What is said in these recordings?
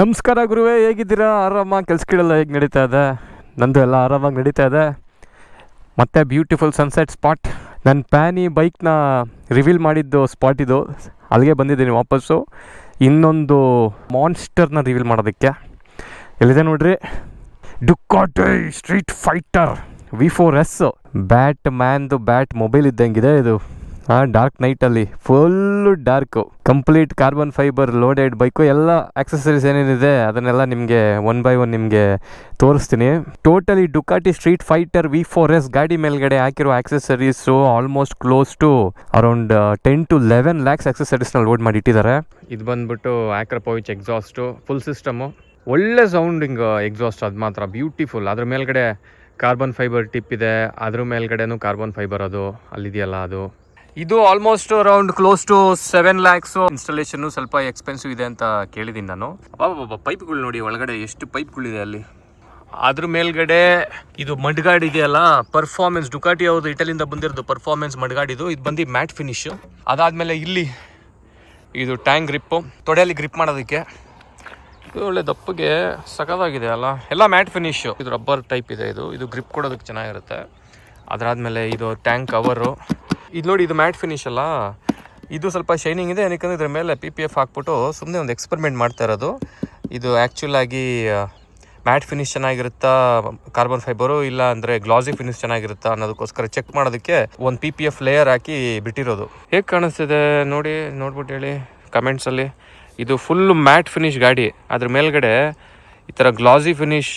ನಮಸ್ಕಾರ ಗುರುವೇ, ಹೇಗಿದ್ದೀರಾ? ಆರಾಮಾಗಿ ಕೆಲಸಗಳೆಲ್ಲ ಹೇಗೆ ನಡೀತಾ ಇದೆ? ನಂದು ಎಲ್ಲ ಆರಾಮಾಗಿ ನಡೀತಾ ಇದೆ. ಮತ್ತು ಬ್ಯೂಟಿಫುಲ್ ಸನ್ಸೆಟ್ ಸ್ಪಾಟ್ ನನ್ನ ಪ್ಯಾನಿ ಬೈಕ್ನ ರಿವೀಲ್ ಮಾಡಿದ್ದು ಸ್ಪಾಟ್ ಇದು. ಅಲ್ಲಿಗೆ ಬಂದಿದ್ದೀನಿ ವಾಪಸ್ಸು. ಇನ್ನೊಂದು ಮಾನ್ಸ್ಟರ್ನ ರಿವೀಲ್ ಮಾಡೋದಕ್ಕೆ. ಎಲ್ಲಿದೆ ನೋಡ್ರಿ? Ducati street fighter V four S bat ಮ್ಯಾನ್ದು ಬ್ಯಾಟ್ ಮೊಬೈಲ್ ಇದ್ದಂಗಿದೆ ಇದು. ಹಾಂ dark ನೈಟಲ್ಲಿ full dark complete carbon fibre loaded bike ಎಲ್ಲ ಆಕ್ಸೆಸರೀಸ್ ಏನೇನಿದೆ ಅದನ್ನೆಲ್ಲ ನಿಮಗೆ ಒನ್ ಬೈ ಒನ್ ನಿಮಗೆ ತೋರಿಸ್ತೀನಿ. Totally Ducati street fighter V four S ಗಾಡಿ ಮೇಲ್ಗಡೆ ಹಾಕಿರೋ accessories almost close to around ten to eleven lakhs ಆಕ್ಸೆಸರೀಸ್ನ load ಮಾಡಿ ಇಟ್ಟಿದ್ದಾರೆ. ಇದು ಬಂದ್ಬಿಟ್ಟು ಆಕ್ರಪೋವಿಚ್ ಎಕ್ಸಾಸ್ಟು ಫುಲ್ ಸಿಸ್ಟಮು ಒಳ್ಳೆ ಸೌಂಡಿಂಗ್ ಎಕ್ಸಾಸ್ಟ್ ಅದು ಮಾತ್ರ ಬ್ಯೂಟಿಫುಲ್ ಅದ್ರ ಮೇಲ್ಗಡೆ ಕಾರ್ಬನ್ ಫೈಬರ್ ಟಿಪ್ ಇದೆ, ಅದ್ರ ಮೇಲ್ಗಡೆನೂ ಕಾರ್ಬನ್ ಫೈಬರ್ ಅದು, ಅಲ್ಲಿದೆಯಲ್ಲ ಅದು. ಇದು almost around close to seven lakhs installation ಸ್ವಲ್ಪ ಎಕ್ಸ್ಪೆನ್ಸಿವ್ ಇದೆ ಅಂತ ಕೇಳಿದ್ದೀನಿ ನಾನು. ಪೈಪ್ಗಳು ನೋಡಿ ಒಳಗಡೆ ಎಷ್ಟು ಪೈಪ್ಗಳಿದೆ ಅಲ್ಲಿ. ಅದ್ರ ಮೇಲ್ಗಡೆ ಇದು ಮಡ್ಗಾಡ್ ಇದೆಯಲ್ಲ ಪರ್ಫಾರ್ಮೆನ್ಸ್ ಡುಕಾಟಿ ಅವ್ರದ್ದು ಇಟಲಿಂದ ಬಂದಿರೋದು ಪರ್ಫಾರ್ಮೆನ್ಸ್ ಮಡ್ಗಾಡಿದು ಇದು. ಬಂದು ಮ್ಯಾಟ್ ಫಿನಿಶ್ ಅದಾದಮೇಲೆ ಇಲ್ಲಿ ಇದು ಟ್ಯಾಂಕ್ ಗ್ರಿಪ್ಪು ತೊಡೆಯಲ್ಲಿ ಗ್ರಿಪ್ ಮಾಡೋದಕ್ಕೆ. ಇದು ಒಳ್ಳೆ ದಪ್ಪಗೆ ಸಖತ್ತಾಗಿದೆ ಅಲ್ಲ. ಎಲ್ಲ ಮ್ಯಾಟ್ ಫಿನಿಶ್ ಇದು ರಬ್ಬರ್ ಟೈಪ್ ಇದೆ ಇದು. ಇದು ಗ್ರಿಪ್ ಕೊಡೋದಕ್ಕೆ ಚೆನ್ನಾಗಿರುತ್ತೆ. ಅದರಾದಮೇಲೆ ಇದು ಟ್ಯಾಂಕ್ ಕವರು ಇದು ನೋಡಿ, ಇದು ಮ್ಯಾಟ್ ಫಿನಿಶ್ ಅಲ್ಲ. ಇದು ಸ್ವಲ್ಪ ಶೈನಿಂಗ್ ಇದೆ ಏನಕ್ಕೆ ಇದ್ರ ಮೇಲೆ ಪಿ ಪಿ ಎಫ್ ಹಾಕ್ಬಿಟ್ಟು ಸುಮ್ಮನೆ ಒಂದು ಎಕ್ಸ್ಪೆರಿಮೆಂಟ್ ಮಾಡ್ತಾ ಇರೋದು. ಇದು ಆ್ಯಕ್ಚುಲ್ ಆಗಿ ಮ್ಯಾಟ್ ಫಿನಿಶ್ ಚೆನ್ನಾಗಿರುತ್ತಾ ಕಾರ್ಬನ್ ಫೈಬರು ಇಲ್ಲ ಅಂದರೆ ಗ್ಲಾಸಿ ಫಿನಿಶ್ ಚೆನ್ನಾಗಿರುತ್ತಾ ಅನ್ನೋದಕ್ಕೋಸ್ಕರ ಚೆಕ್ ಮಾಡೋದಕ್ಕೆ ಒಂದು ಪಿ ಪಿ ಎಫ್ ಲೇಯರ್ ಹಾಕಿ ಬಿಟ್ಟಿರೋದು. ಹೇಗೆ ಕಾಣಿಸ್ತಿದೆ ನೋಡಿ ನೋಡ್ಬಿಟ್ಟು ಹೇಳಿ ಕಮೆಂಟ್ಸಲ್ಲಿ ಇದು ಫುಲ್ ಮ್ಯಾಟ್ ಫಿನಿಶ್ ಗಾಡಿ. ಅದ್ರ ಮೇಲ್ಗಡೆ ಈ ಥರ glossy finish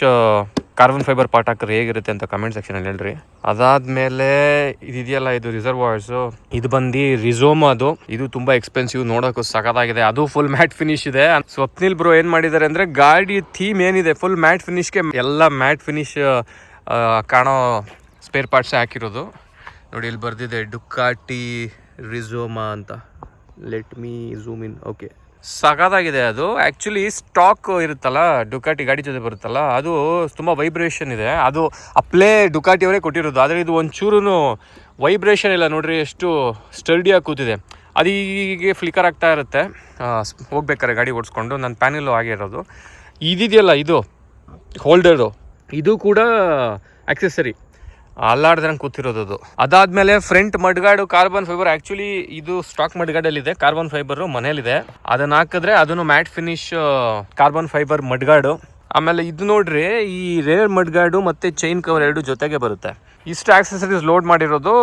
carbon fibre part ಹಾಕಿದ್ರೆ ಹೇಗಿರುತ್ತೆ ಅಂತ ಕಮೆಂಟ್ ಸೆಕ್ಷನಲ್ಲಿ ಹೇಳ್ರಿ. ಅದಾದ್ಮೇಲೆ ಇದಿದೆಯಲ್ಲ, ಇದು ರಿಸರ್ವಾಯ್ಸು ಇದು ಬಂದು ರಿಸೋಮ್ ಅದು. ಇದು ತುಂಬಾ ಎಕ್ಸ್ಪೆನ್ಸಿವ್ ನೋಡೋಕ್ಕೂ ಸಖತ್ತಾಗಿದೆ. ಅದು ಫುಲ್ ಮ್ಯಾಟ್ ಫಿನಿಶ್ ಇದೆ. ಸ್ವಪ್ನಿಲ್ ಬ್ರೋ ಏನ್ ಮಾಡಿದ್ದಾರೆ ಅಂದ್ರೆ ಗಾಡಿ ಥೀಮ್ ಏನಿದೆ ಫುಲ್ ಮ್ಯಾಟ್ ಫಿನಿಶ್ಗೆ ಎಲ್ಲ ಮ್ಯಾಟ್ ಫಿನಿಶ್ ಕಾಣೋ ಸ್ಪೇರ್ ಪಾರ್ಟ್ಸ್ ಹಾಕಿರೋದು. ನೋಡಿ, ಇಲ್ಲಿ ಬರ್ದಿದೆ ಡುಕ್ಕಾಟಿ ರಿಸೋಮಾ ಅಂತ. Let me zoom in okay ಸಖತ್ತಾಗಿದೆ ಅದು. ಆ್ಯಕ್ಚುಲಿ ಸ್ಟಾಕ್ ಇರುತ್ತಲ್ಲ ಡುಕಾಟಿ ಗಾಡಿ ಜೊತೆ ಬರುತ್ತಲ್ಲ, ಅದು ತುಂಬ ವೈಬ್ರೇಷನ್ ಇದೆ. ಅದು ಅಪ್ಲೇ ಡುಕಾಟಿ ಅವರೇ ಕೊಟ್ಟಿರೋದು. ಆದರೆ ಇದು ಒಂಚೂರು ವೈಬ್ರೇಷನ್ ಇಲ್ಲ. ನೋಡ್ರಿ, ಎಷ್ಟು ಸ್ಟರ್ಡಿಯಾಗಿ ಕೂತಿದೆ. ಅದು ಹೀಗೆ ಫ್ಲಿಕರ್ ಆಗ್ತಾ ಇರುತ್ತೆ. ಹೋಗ್ಬೇಕಾರೆ ಗಾಡಿ ಓಡಿಸ್ಕೊಂಡು. ನನ್ನ ಪ್ಯಾನಲ್ಲು ಆಗಿರೋದು ಇದಿದೆಯಲ್ಲ ಇದು ಹೋಲ್ಡರು ಇದು ಕೂಡ ಆಕ್ಸೆಸರಿ ಅಲ್ಲಾಡ್ದಂಗೆ ಕೂತಿರೋದು ಅದು. ಅದಾದ್ಮೇಲೆ front mudguard carbon fibre actually ಇದು ಸ್ಟಾಕ್ ಮಡ್ಗಾಡಲ್ಲಿ ಇದೆ ಕಾರ್ಬನ್ ಫೈಬರ್ ಮನೇಲಿದೆ ಅದನ್ನ ಹಾಕಿದ್ರೆ ಅದನ್ನು matte finish carbon fibre mudguard. ಆಮೇಲೆ ಇದು ನೋಡ್ರಿ, ಈ ರೇರ್ ಮಡ್ಗಾಡು ಮತ್ತೆ ಚೈನ್ ಕವರ್ ಎರಡು ಜೊತೆಗೆ ಬರುತ್ತೆ. ಇಷ್ಟು ಆಕ್ಸೆಸರೀಸ್ ಲೋಡ್ ಮಾಡಿರೋದು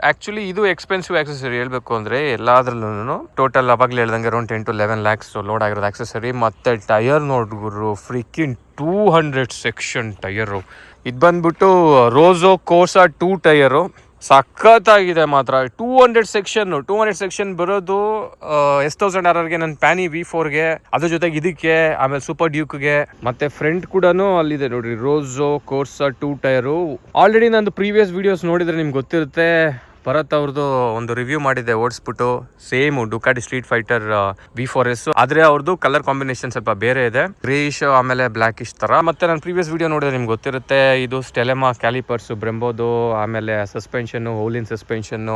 ಆ್ಯಕ್ಚುಲಿ ಇದು ಎಕ್ಸ್ಪೆನ್ಸಿವ್ ಆಕ್ಸೆಸರಿ ಹೇಳಬೇಕು ಅಂದರೆ ಎಲ್ಲಾದ್ರಲ್ಲೂ ಟೋಟಲ್ ಅವಾಗಲೇ ಹೇಳ್ದಂಗೆ around ten to eleven lakhs load ಆಗಿರೋದು ಆಕ್ಸೆಸರಿ ಮತ್ತೆ tyre ನೋಡ್ಗುರು freaking two hundred section tyre ಇದು ಬಂದ್ಬಿಟ್ಟು ರೋಸೋ ಕೋರ್ಸಾ ಟೂ ಟೈರು ಸಖತ್ತಾಗಿದೆ ಮಾತ್ರ. Two hundred section two hundred section ಬರೋದು ಎಸ್ ತೌಸಂಡ್ ಆರ್ಗೆ ನನ್ನ ಪ್ಯಾನಿ ವಿ ಫೋರ್ಗೆ ಅದ್ರ ಜೊತೆಗೆ ಇದಕ್ಕೆ, ಆಮೇಲೆ ಸೂಪರ್ ಡ್ಯೂಕ್ಗೆ ಮತ್ತೆ ಫ್ರಂಟ್ ಕೂಡ ಅಲ್ಲಿದೆ ನೋಡ್ರಿ Rosso Corsa two tyre already ನಂದು ಪ್ರೀವಿಯಸ್ ವಿಡಿಯೋಸ್ ನೋಡಿದ್ರೆ ನಿಮ್ಗೆ ಗೊತ್ತಿರುತ್ತೆ ಭರತ್ ಅವ್ರದ್ದು ಒಂದು ರಿವ್ಯೂ ಮಾಡಿದೆ, ಓಡಿಸ್ಬಿಟ್ಟು. Same Ducati Streetfighter B four S ಆದ್ರೆ ಅವ್ರದ್ದು ಕಲರ್ ಕಾಂಬಿನೇಷನ್ ಸ್ವಲ್ಪ ಬೇರೆ ಇದೆ. ಗ್ರೇಷ್ ಆಮೇಲೆ ಬ್ಲ್ಯಾಕ್ ಇಶ್ ತರ. ಮತ್ತೆ ನಾನು ಪ್ರೀವಿಯಸ್ ವಿಡಿಯೋ ನೋಡಿದ್ರೆ ನಿಮ್ಗೆ ಗೊತ್ತಿರುತ್ತೆ, ಇದು ಸ್ಟೆಲೆಮಾ ಕ್ಯಾಲಿಪರ್ಸ್ ಬ್ರೆಂಬೋದು ಆಮೇಲೆ ಸಸ್ಪೆನ್ಷನ್ ಹೋಲಿನ್ ಸಸ್ಪೆನ್ಷನ್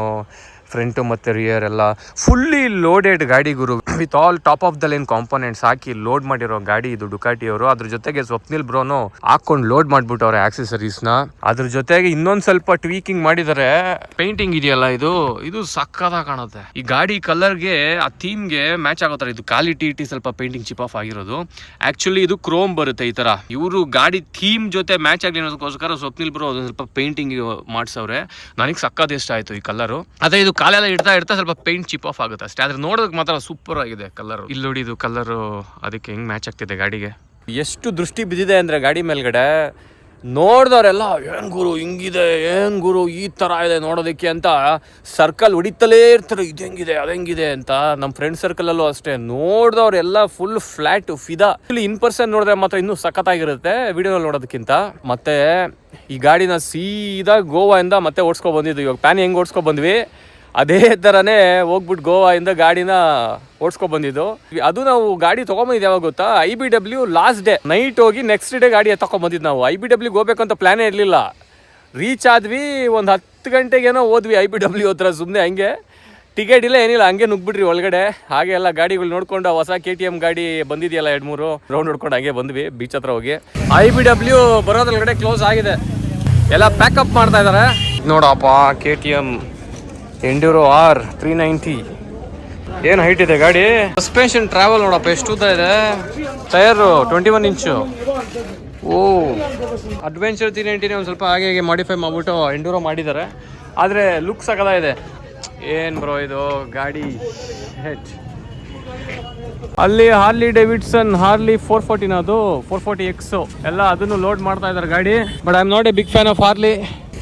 ಫ್ರಂಟು ಮತ್ತು ರಿಯರ್ ಎಲ್ಲ ಫುಲ್ಲಿ ಲೋಡೆಡ್ ಗಾಡಿ ಗುರು. With all top of the line components hockey load ಮಾಡಿರೋ ಗಾಡಿ ಇದು ಡುಕಾಟಿ ಅವರು. ಅದ್ರ ಜೊತೆಗೆ ಸ್ವಪ್ನಿಲ್ ಬ್ರೋನು ಹಾಕೊಂಡು ಲೋಡ್ ಮಾಡ್ಬಿಟ್ಟವ್ರೆ ಆಕ್ಸೆಸರೀಸ್ನ. ಅದ್ರ ಜೊತೆಗೆ ಇನ್ನೊಂದು ಸ್ವಲ್ಪ ಟ್ವೀಕಿಂಗ್ ಮಾಡಿದರೆ. ಪೇಂಟಿಂಗ್ ಇದೆಯಲ್ಲ ಇದು? ಇದು ಸಕ್ಕದಾಗ ಕಾಣುತ್ತೆ. ಈ ಗಾಡಿ ಕಲರ್ಗೆ ಆ ಥೀಮ್ಗೆ ಮ್ಯಾಚ್ ಆಗೋ ಥರ ಇದು ಕ್ವಾಲಿಟಿ ಇಟಿ ಸ್ವಲ್ಪ ಪೇಂಟಿಂಗ್ ಚಿಪ್ ಆಫ್ ಆಗಿರೋದು. ಆಕ್ಚುಲಿ ಇದು ಕ್ರೋಮ್ ಬರುತ್ತೆ ಈ ತರ. ಇವರು ಗಾಡಿ ಥೀಮ್ ಜೊತೆ ಮ್ಯಾಚ್ ಆಗಲಿ ಅನ್ನೋದಕ್ಕೋಸ್ಕರ ಸ್ವಪ್ನಿಲ್ ಬ್ರೋ ಅದೊಂದು ಸ್ವಲ್ಪ ಪೇಂಟಿಂಗ್ ಮಾಡಿಸವ್ರೆ. ನನಗೆ ಸಕ್ಕತ್ ಇಷ್ಟ ಆಯ್ತು ಈ ಕಲರು ಅದೇ ಇದು ಕಾಲೆಲ್ಲ ಇಡ್ತಾ ಇಡ್ತಾ ಸ್ವಲ್ಪ ಪೇಂಟ್ ಚಿಪ್ ಆಫ್ ಆಗುತ್ತೆ ಅಷ್ಟೇ. ಆದ್ರೆ ನೋಡೋದಕ್ಕೆ ಮಾತ್ರ ಸೂಪರ್ ಆಗಿದೆ ಕಲರ್ ಇಲ್ಲಿ ನೋಡಿ ಇದು ಕಲರ್ ಅದಕ್ಕೆ ಹೆಂಗ್ ಮ್ಯಾಚ್ ಆಗ್ತಿದೆ ಗಾಡಿಗೆ. ಎಷ್ಟು ದೃಷ್ಟಿ ಬಿದ್ದಿದೆ ಅಂದ್ರೆ ಗಾಡಿ ಮೇಲ್ಗಡೆ. ನೋಡ್ದವ್ರೆಲ್ಲ, ಏನ್ ಗುರು, ಹಿಂಗಿದೆ, ಏನ್ ಗುರು, ಈ ತರ ಇದೆ ನೋಡೋದಕ್ಕೆ ಅಂತ ಸರ್ಕಲ್ ಹೊಡಿತಲೇ ಇರ್ತಾರೆ, ಇದು ಹೆಂಗಿದೆ, ಅದು ಹೆಂಗಿದೆ ಅಂತ. ನಮ್ಮ ಫ್ರೆಂಡ್ ಸರ್ಕಲ್ ಅಲ್ಲೂ ಅಷ್ಟೇ. ನೋಡ್ದವ್ರೆಲ್ಲ ಫುಲ್ ಫ್ಲಾಟ್ ಫಿದಾ ಇನ್ ಪರ್ಸನ್ ನೋಡಿದ್ರೆ ಮಾತ್ರ ಇನ್ನೂ ಸಖತ್ತಾಗಿರುತ್ತೆ ವಿಡಿಯೋ ನೋಡೋದಕ್ಕಿಂತ. ಮತ್ತೆ ಈ ಗಾಡಿನ ಸೀದಾ ಇಂದ ಮತ್ತೆ ಓಡಿಸ್ಕೊ ಬಂದಿದ್ದು. ಇವಾಗ ಪ್ಯಾನ್ ಹೆಂಗ್ ಓಡಿಸ್ಕೊ ಬಂದ್ವಿ? ಅದೇ ಥರನೇ ಹೋಗ್ಬಿಟ್ಟು ಗೋವಾಯಿಂದ ಗಾಡಿನ ಓಡಿಸ್ಕೊ ಬಂದಿದ್ದು. ಅದು ನಾವು ಗಾಡಿ ತೊಗೊಂಬಂದಿದ್ದು ಯಾವಾಗ ಗೊತ್ತಾ? I B W last day night ಹೋಗಿ ನೆಕ್ಸ್ಟ್ ಡೇ ಗಾಡಿ ತಗೊಂಬಂದಿದ್ದು ನಾವು. ಐ ಬಿ ಡಬ್ಲ್ಯೂ ಹೋಗ್ಬೇಕಂತ ಪ್ಲ್ಯಾನೇ ಪ್ಲಾನೇ ಇರಲಿಲ್ಲ. ರೀಚ್ ಆದ್ವಿ, ಒಂದು ಹತ್ತು ಗಂಟೆಗೇನೋ ಹೋದ್ವಿ ಐ ಬಿ ಡಬ್ಲ್ಯೂ ಹತ್ರ ಸುಮ್ಮನೆ ಹಂಗೆ. ಟಿಕೆಟ್ ಇಲ್ಲ, ಏನಿಲ್ಲ, ಹಂಗೆ ನುಗ್ಬಿಟ್ರಿ ಒಳಗಡೆ. ಹಾಗೆ ಎಲ್ಲ ಗಾಡಿಗಳು ನೋಡ್ಕೊಂಡು ಹೊಸ ಕೆ ಟಿ ಎಂ ಗಾಡಿ ಬಂದಿದೆಯಲ್ಲ ಎರಡು ಮೂರು. ರೌಂಡ್ ನೋಡ್ಕೊಂಡು ಹಂಗೆ ಬಂದ್ವಿ ಬೀಚ್ ಹತ್ರ ಹೋಗಿ. ಐ ಬಿ ಡಬ್ಲ್ಯೂ ಬರೋದ್ರೊಳಗಡೆ ಕ್ಲೋಸ್ ಆಗಿದೆ. ಎಲ್ಲ ಪ್ಯಾಕಪ್ ಮಾಡ್ತಾ ಇದ್ದಾರೆ ನೋಡಪ್ಪ K T M enduro R three ninety ಏನು ಹೈಟ್ ಇದೆ ಗಾಡಿ? ಸಸ್ಪೆನ್ಷನ್ ಟ್ರಾವೆಲ್ ನೋಡಪ್ಪ ಎಷ್ಟು ಉದ್ದ ಇದೆ? ಟೈರು ಟ್ವೆಂಟಿ ಒನ್ ಇಂಚು ಓ ಅಡ್ವೆಂಚರ್ ತ್ರೀ ನೈಂಟಿನೇ ಒಂದು ಸ್ವಲ್ಪ ಹಾಗೆ ಹಾಗೆ ಮಾಡಿಫೈ ಮಾಡಿಬಿಟ್ಟು ಎಂಡೂರೋ ಮಾಡಿದ್ದಾರೆ. ಆದರೆ ಲುಕ್ ಸಕಲ ಇದೆ. ಏನು ಬ್ರೋ ಇದು ಗಾಡಿ ಹೆಚ್ ಅಲ್ಲಿ ಹಾರ್ಲಿ ಡೇವಿಡ್ಸನ್ ಹಾರ್ಲಿ ಫೋರ್ ಫೋರ್ಟಿನ ಅದು ಫೋರ್ ಫೋರ್ಟಿ ಎಕ್ಸು ಎಲ್ಲ ಅದನ್ನು ಲೋಡ್ ಮಾಡ್ತಾ ಇದ್ದಾರೆ ಗಾಡಿ. But I am not a big fan of Harley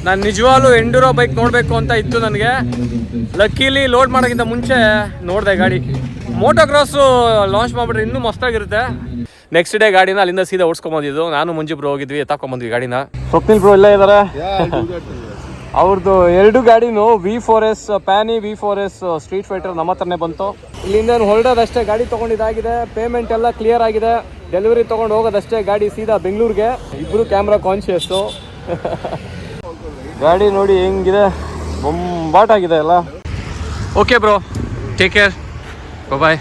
ನಾನು ನಿಜವಾಗ್ಲೂ ಎಂಡೂರೋ ಬೈಕ್ ನೋಡಬೇಕು ಅಂತ ಇತ್ತು ನನಗೆ. ಲಕ್ಕಿಲಿ ಲೋಡ್ ಮಾಡೋಕ್ಕಿಂತ ಮುಂಚೆ ನೋಡಿದೆ ಗಾಡಿ. ಮೋಟೋ ಕ್ರಾಸು ಲಾಂಚ್ ಮಾಡಿಬಿಟ್ರೆ ಇನ್ನೂ ಮಸ್ತಾಗಿರುತ್ತೆ. ನೆಕ್ಸ್ಟ್ ಡೇ ಗಾಡಿನ ಅಲ್ಲಿಂದ ಸೀದಾ ಓಡಿಸ್ಕೊಂಬಂದಿದ್ದು. ನಾನು ಮುಂಜಿ ಬ್ರೋ ಹೋಗಿದ್ವಿ ಎತ್ತಾಕೊಂಬಂದ್ವಿ ಗಾಡಿನ. ಸ್ವಪ್ನಿಲ್ ಬ್ರೋ ಎಲ್ಲ ಇದ್ದಾರೆ ಅವ್ರದ್ದು ಎರಡು ಗಾಡಿನೂ V four S ಪ್ಯಾನಿ V four S Streetfighter ನಮ್ಮ ಹತ್ರನೇ ಬಂತು. ಇಲ್ಲಿಂದ ಹೊರಡೋದಷ್ಟೇ ಗಾಡಿ ತೊಗೊಂಡಿದ್ದಾಗಿದೆ. ಪೇಮೆಂಟ್ ಎಲ್ಲ ಕ್ಲಿಯರ್ ಆಗಿದೆ. ಡೆಲಿವರಿ ತೊಗೊಂಡು ಹೋಗೋದಷ್ಟೇ ಗಾಡಿ ಸೀದಾ ಬೆಂಗಳೂರಿಗೆ. ಇಬ್ಬರು ಕ್ಯಾಮ್ರಾ ಕಾನ್ಶಿಯಸ್ಸು ಗಾಡಿ ನೋಡಿ ಹೆಂಗಿದೆ. ಬೊಂಬಾಟಾಗಿದೆ ಅಲ್ಲ okay bro take care bye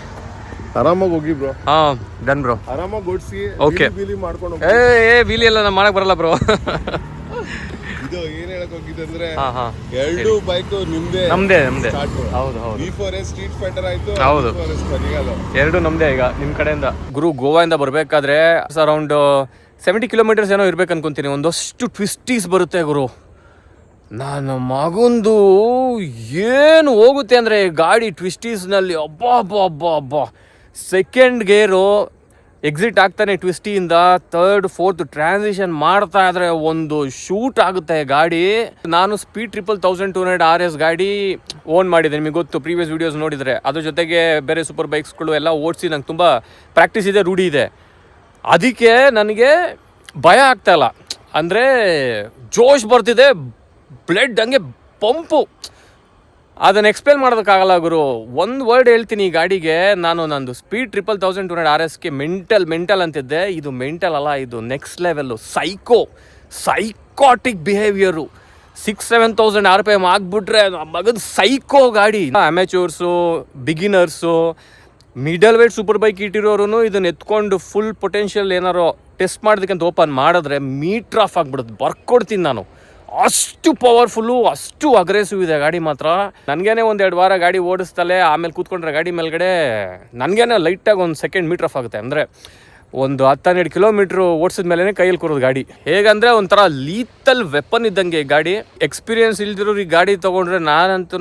ಆರಾಮಾಗಿ ಹೋಗಿ ಬ್ರೋ ಹಾ ಡನ್ ಬ್ರೋ ಆರಾಮಾಗಿ ಓಡಿಸಿ ಓಕೆ ಬೀಲಿ ಮಾಡ್ಕೊಂಡು. ಏ ಏ ವೀಲಿ ಎಲ್ಲ ನಾನು ಮಾಡಕ್ ಬರಲ್ಲ ಬ್ರೋ ಇದು ಏನ್ ಹೇಳಕ್ ಹೋಗಿದ್ದೆ ಅಂದ್ರೆ ಹಾಂ ಹಾಂ. ಎರಡು ಬೈಕ್ ನಿಮ್ದೇ ನಮ್ದೇ ನಮ್ದೇ. ಹೌದು ಹೌದು. V four S Streetfighter ಆಯ್ತು ಹೌದು. V4S ಬರಿಗಾಲ. ಎರಡು ನಮ್ದೇ ಈಗ ನಿಮ್ಮ ಕಡೆಯಿಂದ. ಗುರು ಗೋವಾದಿಂದ ಬರಬೇಕಾದ್ರೆ ಅರೌಂಡ್ ಸೆವೆಂಟಿ ಕಿಲೋಮೀಟರ್ಸ್ ಏನೋ ಇರ್ಬೇಕು ಅನ್ಕೊಂತೀನಿ ಒಂದಷ್ಟು ಟ್ವಿಸ್ಟೀಸ್ ಬರುತ್ತೆ ಗುರು. ನನ್ನ ಮಗಂದು ಏನು ಹೋಗುತ್ತೆ ಅಂದರೆ ಗಾಡಿ ಟ್ವಿಸ್ಟೀಸ್ನಲ್ಲಿ ಅಬ್ಬಾ ಅಬ್ಬಾ ಅಬ್ಬಾ ಅಬ್ಬಾ. ಸೆಕೆಂಡ್ ಗೇರು ಎಕ್ಸಿಟ್ ಆಗ್ತಾನೆ ಟ್ವಿಸ್ಟಿಯಿಂದ ಥರ್ಡ್ ಫೋರ್ತ್ ಟ್ರಾನ್ಸಿಷನ್ ಮಾಡ್ತಾ ಇದ್ರೆ ಒಂದು ಶೂಟ್ ಆಗುತ್ತೆ ಗಾಡಿ. ನಾನು Speed Triple thousand two hundred R S ಗಾಡಿ ಓನ್ ಮಾಡಿದೆ ನಿಮಗೆ ಗೊತ್ತು ಪ್ರೀವಿಯಸ್ ವೀಡಿಯೋಸ್ ನೋಡಿದರೆ. ಅದ್ರ ಜೊತೆಗೆ ಬೇರೆ ಸೂಪರ್ ಬೈಕ್ಸ್ಗಳು ಎಲ್ಲ ಓಡಿಸಿ ನಂಗೆ ತುಂಬ ಪ್ರಾಕ್ಟೀಸ್ ಇದೆ, ರೂಢಿ ಇದೆ. ಅದಕ್ಕೆ ನನಗೆ ಭಯ ಆಗ್ತಾ ಇಲ್ಲ. ಅಂದರೆ ಜೋಶ್ ಬರ್ತಿದೆ ಬ್ಲಡ್ ಹಂಗೆ ಪಂಪು. ಅದನ್ನು ಎಕ್ಸ್ಪ್ಲೇನ್ ಮಾಡೋದಕ್ಕಾಗಲ್ಲ ಗುರು. ಒಂದು ವರ್ಡ್ ಹೇಳ್ತೀನಿ ಈ ಗಾಡಿಗೆ. ನಾನು ನಂದು Speed Triple thousand two hundred R ಎಸ್ಗೆ ಮೆಂಟಲ್ ಮೆಂಟಲ್ ಅಂತಿದ್ದೆ. ಇದು ಮೆಂಟಲ್ ಅಲ್ಲ, ಇದು next level psycho psychotic behaviour six seven thousand R P M ಆಗಿಬಿಟ್ರೆ ಮಗದ ಸೈಕೋ ಗಾಡಿ. Amateurs beginners middleweight superbike ಇಟ್ಟಿರೋರು ಇದನ್ನ ಎತ್ಕೊಂಡು ಫುಲ್ ಪೊಟೆನ್ಷಿಯಲ್ ಏನಾರು ಟೆಸ್ಟ್ ಮಾಡೋದಕ್ಕಂತ ಓಪನ್ ಮಾಡಿದ್ರೆ ಮೀಟ್ರ್ ಆಫ್ ಆಗಿಬಿಡುತ್ತೆ. ಬರ್ಕೊಡ್ತೀನಿ ನಾನು. ಅಷ್ಟು ಪವರ್ಫುಲ್ಲು ಅಷ್ಟು ಅಗ್ರೆಸಿವ್ ಇದೆ ಗಾಡಿ ಮಾತ್ರ. ನನಗೇನೆ ಒಂದು ಎರಡು ವಾರ ಗಾಡಿ ಓಡಿಸ್ತಲೇ ಆಮೇಲೆ ಕೂತ್ಕೊಂಡ್ರೆ ಗಾಡಿ ಮೇಲ್ಗಡೆ ನನಗೇನೆ ಲೈಟಾಗಿ ಒಂದು ಸೆಕೆಂಡ್ ಮೀಟ್ರ್ ಆಫ್ ಆಗುತ್ತೆ. ಅಂದರೆ ಒಂದು ಹತ್ತು ಹನ್ನೆರಡು ಕಿಲೋಮೀಟ್ರ್ ಓಡಿಸಿದ ಮೇಲೆ ಕೈಯಲ್ಲಿ ಕೂರೋದು ಗಾಡಿ. ಹೇಗಂದರೆ ಒಂಥರ ಲೀತಲ್ ವೆಪನ್ ಇದ್ದಂಗೆ ಈ ಗಾಡಿ. ಎಕ್ಸ್ಪೀರಿಯನ್ಸ್ ಇಲ್ದಿರೋರು ಈ ಗಾಡಿ ತೊಗೊಂಡ್ರೆ ನಾನಂತೂ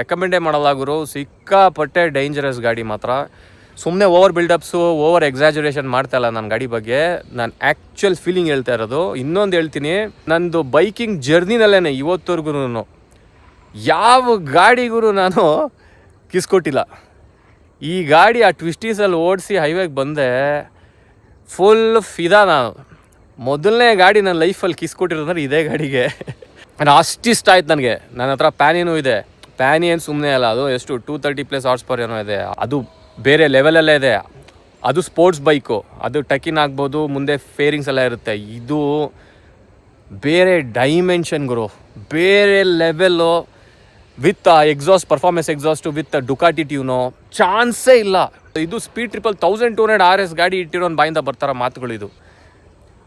ರೆಕಮೆಂಡೇ ಮಾಡಲ್ಲ ಗುರು. ಸಿಕ್ಕಾಪಟ್ಟೆ ಡೇಂಜರಸ್ ಗಾಡಿ ಮಾತ್ರ. ಸುಮ್ಮನೆ ಓವರ್ ಬಿಲ್ಡಪ್ಸು, ಓವರ್ ಎಕ್ಸಾಜುರೇಷನ್ ಮಾಡ್ತಾ ಇಲ್ಲ ನನ್ನ ಗಾಡಿ ಬಗ್ಗೆ. ನಾನು ಆ್ಯಕ್ಚುಯಲ್ ಫೀಲಿಂಗ್ ಹೇಳ್ತಾ ಇರೋದು. ಇನ್ನೊಂದು ಹೇಳ್ತೀನಿ, ನಂದು ಬೈಕಿಂಗ್ ಜರ್ನಿನಲ್ಲೇ ಇವತ್ತವರೆಗೂ ಯಾವ ಗಾಡಿಗೂ ನಾನು ಕಿಸ್ಕೊಟ್ಟಿಲ್ಲ ಈ ಗಾಡಿ ಆ ಟ್ವಿಸ್ಟೀಸಲ್ಲಿ ಓಡಿಸಿ ಹೈವೇಗೆ ಬಂದೆ, ಫುಲ್ ಫಿದಾ ನಾನು. ಮೊದಲನೇ ಗಾಡಿ ನನ್ನ ಲೈಫಲ್ಲಿ ಕಿಸ್ಕೊಟ್ಟಿರೋದಂದ್ರೆ ಇದೇ ಗಾಡಿಗೆ. ನಾನು ಅಷ್ಟಿಷ್ಟ ಆಯ್ತು ನನಗೆ. ನನ್ನ ಹತ್ರ ಪ್ಯಾನಿನೂ ಇದೆ. ಪ್ಯಾನಿ ಏನು ಸುಮ್ಮನೆ ಅಲ್ಲ, ಅದು ಎಷ್ಟು two thirty plus horsepower ಏನೋ ಇದೆ. ಅದು ಬೇರೆ ಲೆವೆಲಲ್ಲೇ ಇದೆ. ಅದು ಸ್ಪೋರ್ಟ್ಸ್ ಬೈಕು ಅದು ಟಕಿನ್ ಆಗ್ಬೋದು, ಮುಂದೆ ಫೇರಿಂಗ್ಸ್ ಎಲ್ಲ ಇರುತ್ತೆ. ಇದು ಬೇರೆ ಡೈಮೆನ್ಷನ್ ಗುರು. ಬೇರೆ level with exhaust performance exhaust with Ducati tune ಚಾನ್ಸೇ ಇಲ್ಲ. ಇದು Speed Triple thousand two hundred R S ಗಾಡಿ ಇಟ್ಟಿರೋನ್ ಬಾಯಿಂದ ಬರ್ತಾರೆ ಮಾತುಗಳು ಇದು.